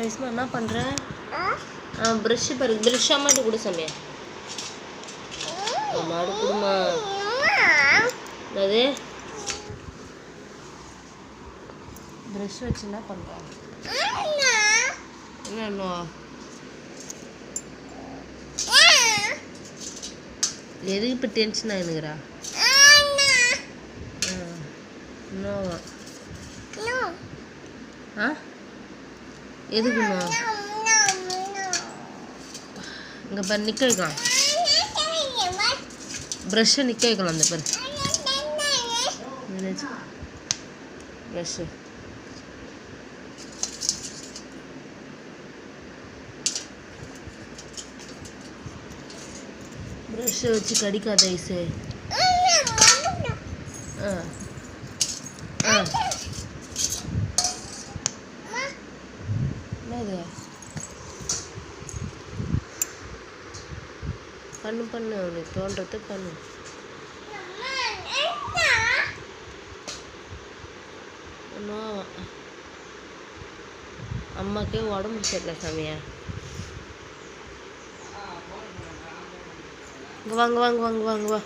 ஐஸ்மா என்ன பண்ணுற ஆ? ப்ரஷ்ஷு பாரு. ப்ரஷ் அம்மாட்டு கொடு சாமியா. அம்மாடு கொடுமா. அது ப்ரஷ் வச்சு என்ன பண்ணுற என்ன இன்னும் எதுக்கு இப்போ டென்ஷன் ஆகினுக்கிறா இன்னும் ஆ? எதுக்குண்ணா இங்கே பாரு நிற்க வைக்கலாம் ப்ரஷ்ஷை நிற்க வைக்கலாம் அந்த பாரு. ப்ரஷ்ஷு ப்ரஷ்ஷை வச்சு கடிக்காத ஐஸு ஆ. ஆ. என்னது பண்ணு பண்ணு உனக்கு தோன்றது பண்ணு. ஒன்றும் அம்மாக்கே உடம்பு சரியில்லை சாமியா. இங்கே வாங்க வாங்க வாங்க வாங்க வா.